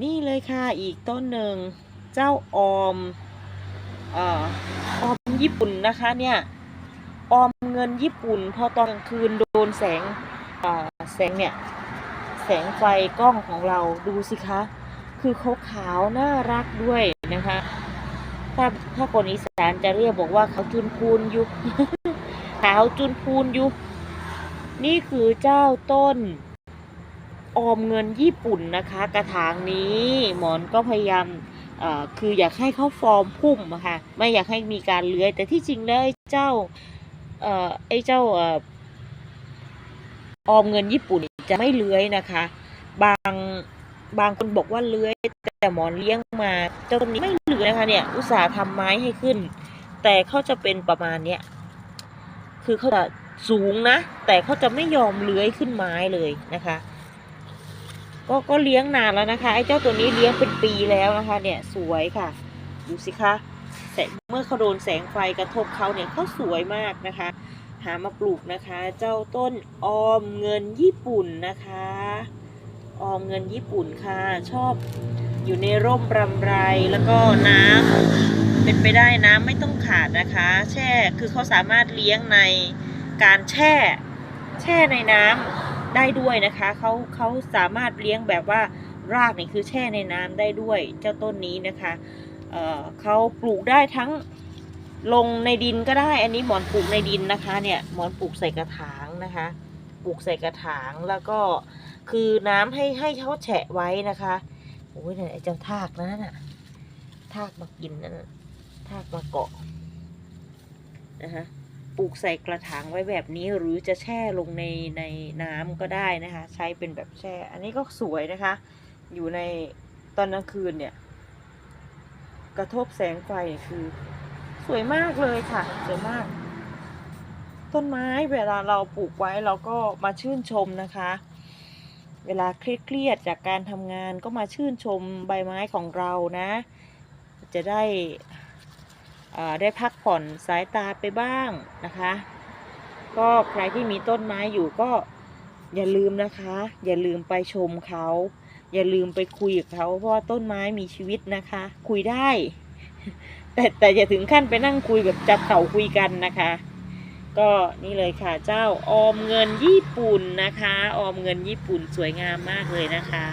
นี่เลยค่ะอีกต้นหนึ่งเจ้าออมออมญี่ปุ่นนะคะเนี่ยออมเงินญี่ปุ่น พอตอนกลางคืนโดนแสงแสงเนี่ยแสงไฟกล้องของเราดูสิคะ คือเขาขาวน่ารักด้วยนะคะถ้าถ้าคนอีสานจะเรียกบอกว่าเขาจุนพูนอยู่ขาวจุนพูนอยู่นี่คือเจ้าต้น ออมเงินญี่ปุ่นนะคะ กระถางนี้หมอนก็พยายามคืออยากให้เขาฟอร์มพุ่มค่ะไม่อยากให้มีการเลื้อย แต่ที่จริงแล้วไอ้เจ้าไอ้เจ้าออออมเงินญี่ปุ่นจะไม่เลื้อยนะคะ บางบางคนบอกว่าเลื้อยแต่หมอนเลี้ยงมาเจ้าต้นนี้ไม่เลื้อยนะคะเนี่ยอุตส่าห์ทำไม้ให้ขึ้น แต่เขาจะเป็นประมาณเนี้ยคือเขาจะสูงนะ แต่เขาจะไม่ยอมเลื้อยขึ้นไม้เลยนะคะ ก็ก็เลี้ยงนานแล้วนะคะไอ้เจ้าตัวนี้เลี้ยงเป็นปีแล้วนะคะ เนี่ยสวยค่ะ ดูสิคะแสงเมื่อเขาโดนแสงไฟกระทบเขาเนี่ยเขาสวยมากนะคะ หามาปลูกนะคะ เจ้าต้นออมเงินญี่ปุ่นนะคะ ออมเงินญี่ปุ่นค่ะ ชอบอยู่ในร่มรำไรแล้วก็น้ำเป็นไปได้น้ำไม่ต้องขาดนะคะ แช่คือเขาสามารถเลี้ยงในการแช่ แช่ในน้ำ ได้ด้วยนะคะเขาเขาสามารถเลี้ยงแบบว่ารากนี่คือแช่ในน้ำได้ด้วยเจ้าต้นนี้นะคะเเขาปลูกได้ทั้งลงในดินก็ได้ อันนี้หมอนปลูกในดินนะคะ เนี่ยหมอนปลูกใส่กระถางนะคะ ปลูกใส่กระถางแล้วก็คือน้ำให้ให้เขาแฉะไว้นะคะโอ้ยเนี่ยเจ้าทากนั่นน่ะทากมากินนั่นทากมาเกาะนะคะ ปลูกใส่กระถางไว้แบบนี้หรือจะแช่ลงในในน้ำก็ได้นะคะ ใช้เป็นแบบแช่ อันนี้ก็สวยนะคะ อยู่ในตอนกลางคืนเนี่ย กระทบแสงไฟคือ สวยมากเลยค่ะ สวยมาก ต้นไม้เวลาเราปลูกไว้เราก็มาชื่นชมนะคะ เวลาเครียดๆจากการทำงานก็มาชื่นชมใบไม้ของเรานะ จะได้ ได้พักผ่อนสายตาไปบ้างนะคะ ก็ใครที่มีต้นไม้อยู่ก็อย่าลืมนะคะ อย่าลืมไปชมเขา อย่าลืมไปคุยกับเขาเพราะว่าต้นไม้มีชีวิตนะคะ คุยได้ แต่แต่อย่าถึงขั้นไปนั่งคุยแบบจับเข่าคุยกันนะคะ ก็นี่เลยค่ะเจ้าออมเงินญี่ปุ่นนะคะ ออมเงินญี่ปุ่นสวยงามมากเลยนะคะ